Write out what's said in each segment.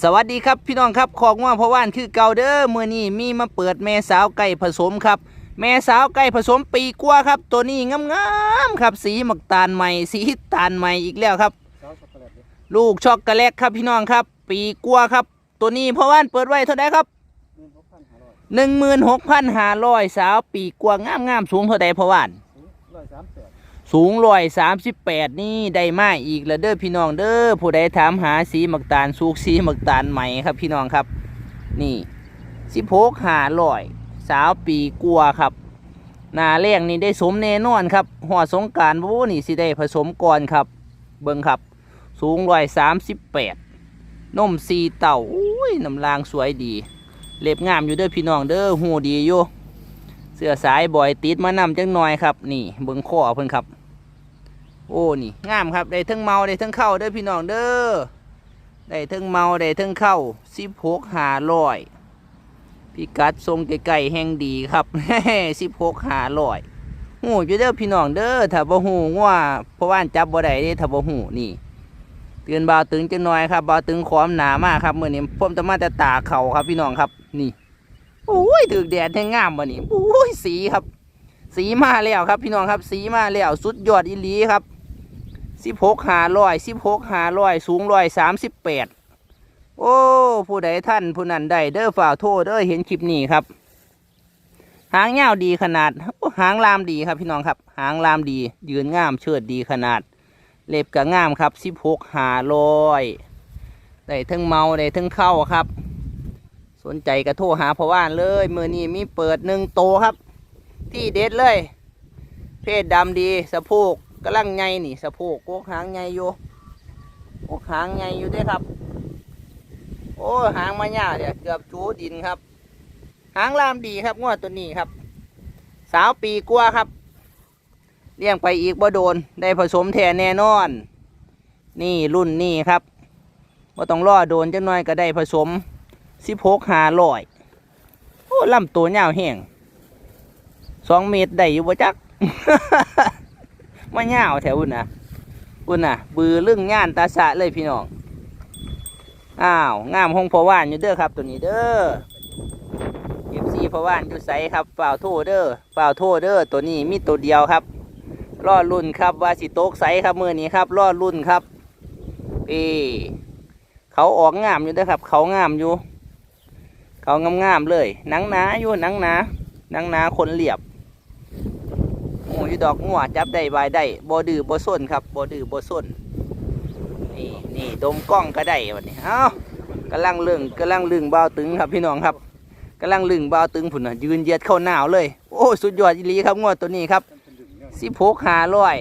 สวัสดีครับพี่น้องครับของว่าพ่อว่านคือเก่าเด้อมื้อนี้มีมาเปิดแม่สาวไก่ผสมครับ แม่สาวไก่ผสมปีกว่าครับ ตัวนี้งามๆครับ สีหมักตาลใหม่ สีตาลใหม่อีกแล้วครับ ลูกช็อกโกแลตครับพี่น้องครับ ปีกว่าครับ ตัวนี้พ่อว่านเปิดไว้เท่าไหร่ครับหนึ่งหมื่นหกพันห้าร้อยสาวปีกว่างามๆสูงเท่าใดพ่อว่าน ร้อยสามแปด สูงร้อยสามสิบแปดนี่ได้มาอีกแล้วเด้อพี่น้องเด้อผู้ใดถามหาสีหมักตาลสูกสีหมักตาลใหม่ครับพี่น้องครับ นี่สิบหกหาร้อยสาวปีกลัวครับนาแรงนี่ได้สมแน่นอนครับหัวสงการบูนี่สิได้ผสมก่อนครับ เบิ่งครับ สูงร้อยสามสิบแปดนมสีเต่าอุ้ยน้ำลางสวยดี เล็บงามอยู่เด้อพี่น้องเด้อหูดีอยู่เสื้อสายบ่อยติดมานำจังหน่อยครับ นี่เบิ่งข้อเพิ่นครับ โอ้นี่งามครับได้ทั้งเมาได้ทั้งเข้าเด้อพี่น้องเด้อได้ทั้งเมาได้ทั้งเข้าสิบหกหาร้อยพี่กัดทรงไก่ๆแห่งดีครับสิบหกหาร้อยหูอยู่เด้อพี่น้องเด้อถ้าบ่หูว่าเพราะว่าจับบ่ได้นี่ถ้าบ่หูนี่เตือนบ่าวตึงจังหน่อยครับบ่าวตึงขอมหนามากครับเมื้อนี้ผมจะมาแต่ตาเข่าครับพี่น้องครับนี่โอ้ยถึกแดดแห่งงามบ่นี่โอ้ยสีครับ สีมาแล้วครับพี่น้องครับ สีมาแล้วสุดยอดอีหลีครับ สิบหกหาร้อยสิบหกหาร้อยสูงร้อยสามสิบแปดโอ้ผู้ใดท่านผู้นั้นได้เด้อฝ่ากโทษเด้อเห็นคลิปนี้ครับ หางยาดีขนาดหางลามดีครับพี่น้องครับ หางลามดี ยืนงามเชิดดีขนาด เล็บก็งามครับสิบหกหาร้อยได้ทั้งเมาได้ทั้งเข้าครับ สนใจกระโทรหาพว่านเลยมือนี้มีเปิดหนึ่งโตครับ ที่เด็ดเลย เพศดำดีสะโพก กำลังไงนี่สะโพกโกกหางไงอยู่โกกหางไงอยู่ด้วยครับ โอ้หางมาเนี่ยเดี๋ยวเกือบจูดินครับ หางลามดีครับงวดตัวนี้ครับ สาวปีกว่าครับเลี้ยงไปอีกบ่โดน ได้ผสมแทนแน่นอน นี่รุ่นนี่ครับบ่ต้องรอโดนจังน้อยก็ได้ผสมสิบหกหาลอยโอ้ลำตัวยาวแห้งสองเมตรได้อยู่บ่จัก มาเงาวแถวอุ่นนะอุ่นนะบือเรื่องงานตาสะเลยพี่น้องอ้าวงามห้องพอว่านอยู่เด้อครับ ตัวนี้เด้อเอฟซีพอว่านอยู่ใสครับเปล่าโทษเด้อเปล่าโทษเด้อตัวนี้มีตัวเดียวครับรอดรุ่นครับว่าสิโต๊กใสครับมือนี้ครับรอดรุ่นครับพี่เขาออกงามอยู่เด้อครับ เขางามอยู่ เขางามๆเลยหนังหนาอยู่หนังหนาหนังหนาคนเหลียบ อ้ยดอกงัวจับได้บายได้บ่ดื้อบ่ส้นครับบ่ดื้อบ่ส้นนี่นี่ดมกล้องก็ได้วันนี้เอ้ากำลังเรื่องกำลังลึงเบาตึงครับพี่น้องครับกำลังลึงเบาตึงผุน่ะยืนเยียดเข้าหนาวเลย โอ้สุดยอดอีลีครับงวดตัวนี้ครับสิบหกหาร้อย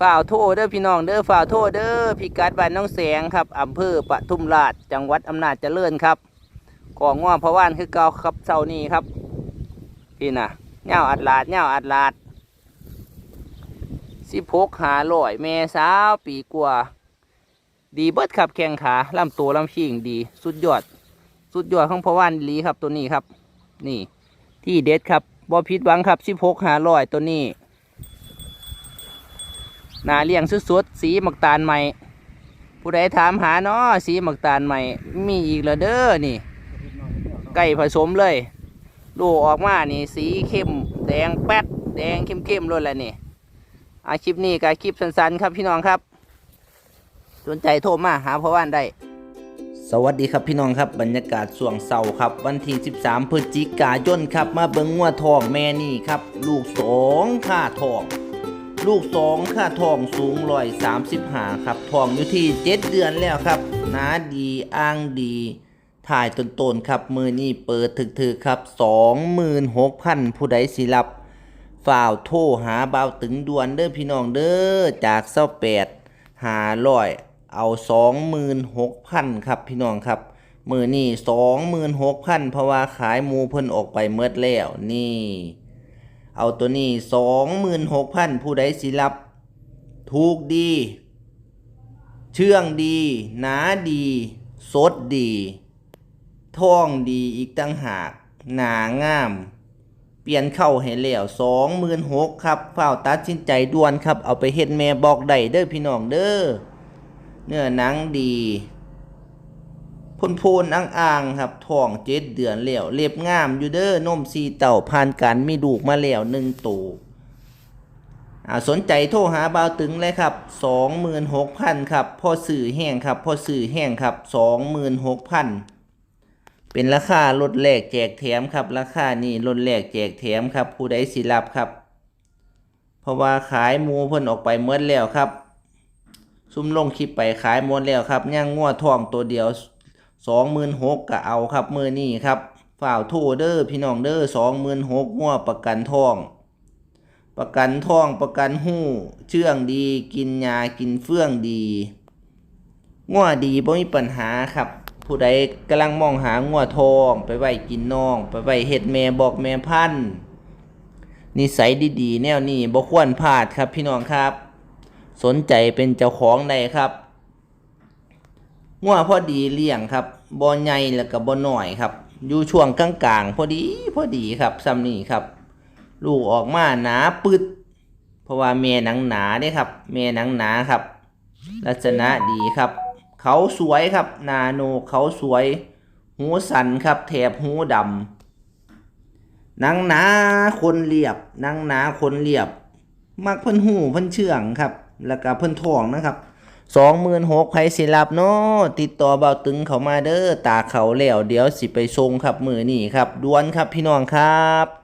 ฝ่าวโทษเด้อพี่น้องเด้อฝ่าวโทษเด้อพิกัดบ้านน้องแสงครับอำเภอปทุมราชจังหวัดอำนาจเจริญครับของง่วพะว่านคือเก่าครับเสานี้ครับ พี่น่ะเงาอัดลาดเงาอัดลาด สิบหกหาลอยแม่สาวปีกว่า ดีเบิดครับแข้งขาลำตัวลำชิงดี สุดยอด สุดยอดของพวานลีครับตัวนี้ครับ นี่ ที่เด็ดครับบอพิดหวังครับสิบหกหาลอยตัวนี้นาเลี้ยงสุดๆสีหมักตาลใหม่ ผู้ใดถามหาเนาะสีหมักตาลใหม่ มีอีกแล้วเด้อนี่ไก่ผสมเลย ลูกออกมานี่สีเข้มแดงแป๊ดแดงเข้มๆเลยแหละนี่ อาคลิปนี้กับคลิปสั้นๆครับพี่น้องครับ สนใจโทรมาหาพ่อว่านได้ สวัสดีครับพี่น้องครับบรรยากาศส่วงเสาร์ครับ วันที่ 13พฤศจิกายนครับ มาเบิงงัวทองแม่นี่ครับ ลูกสองค่าทองลูกสองค่าทองสูงร้อยสามสิบหาครับทองอยู่ที่เจ็ดเดือนแล้วครับหนาดีอ้างดีถ่ายต้นๆครับมือนี่เปิดถึกๆครับสองหมื่นหกพันผู้ใดสิรับ ฝ่าวโทรหาเบาวตึงด่วนเด้อพี่น้องเด้อจากเศร้าแปดหาร้อยเอาสองหมื่นหกพันครับพี่น้องครับมือนี่สองหมื่นหกพันเพราะว่าขายมูเพิ่นออกไปเมื่อแล้วนี่ เอาตัวนี้สองหมื่นหกพันผู้ใดสิรับ ถูกดี เชื่องดี หนาดี สดดี ท่องดีอีกตั้งหาก หนางาม ปลี่ยนเข้าให้แล้วสองหมื่นหกครับเฝ้าตัดสินใจด่วนครับ เอาไปเฮ็ดแม่บอกได้เด้อพี่น้องเด้อ เนื้อหนังดีพ่นโพนอ่างอ่างๆครับท้องเจ็ดเดือนแล้วเล็บงามอยู่เด้อนมสีเต่าผ่านการมีลูกมาแล้วหนึ่งตัวอ่าสนใจโทรหาบ่าวตึงเลยครับสองหมื่นหกพันครับพ่อสื่อแห้งครับพ่อสื่อแห้งครับสองหมื่นหกพัน เป็นราคาลดแลกแจกแถมครับ ราคานี่ลดแลกแจกแถมครับ ผู้ใดสิรับครับ เพราะว่าขายมูเพิ่นออกไปเมื่อแล้วครับ ซุ่มลงคลิปไปขายหมดแล้วครับย่างงัวทองตัวเดียวสองหมื่นหกก็เอาครับมือนี่ครับฝ่าวโทเด้อพี่น้องเด้อสองหมื่นหกงัวประกันทอง ประกันทองประกันหู้ เชื่องดีกินยากินเฟื่องดีงัวดีบ่มีปัญหาครับ ผู้ใดกำลังมองหางัวทอง ไปไว้กินน้อง ไปไว้เฮ็ดแม่บอกแม่พันนิสัยดีๆ แนวนี้บ่ควรพลาดครับพี่น้องครับ สนใจเป็นเจ้าของใดครับงัวพอดีเลี้ยงครับบ่ใหญ่แล้วก็บ่น้อยครับ อยู่ช่วงกลางๆพอดีพอดีครับซ้ำนี่ครับ ลูกออกมาหนาปึดเพราะว่าแม่หนังหนาเด้ครับแม่หนังหนาครับ ลักษณะดีครับ เขาสวยครับนาโนเขาสวย หูสันครับแถบหูดำนังหนาคนเรียบนังหนาคนเรียบ มักเพิ่นหูเพิ่นเชื่องครับ แล้วก็เพิ่นทองนะครับสองหมื่นหกไผสิรับเนาะติดต่อเบาตึงเขามาเด้อตาเขาแล้วเดี๋ยวสิไปทรงครับมือนี่ครับดวนครับพี่น้องครับ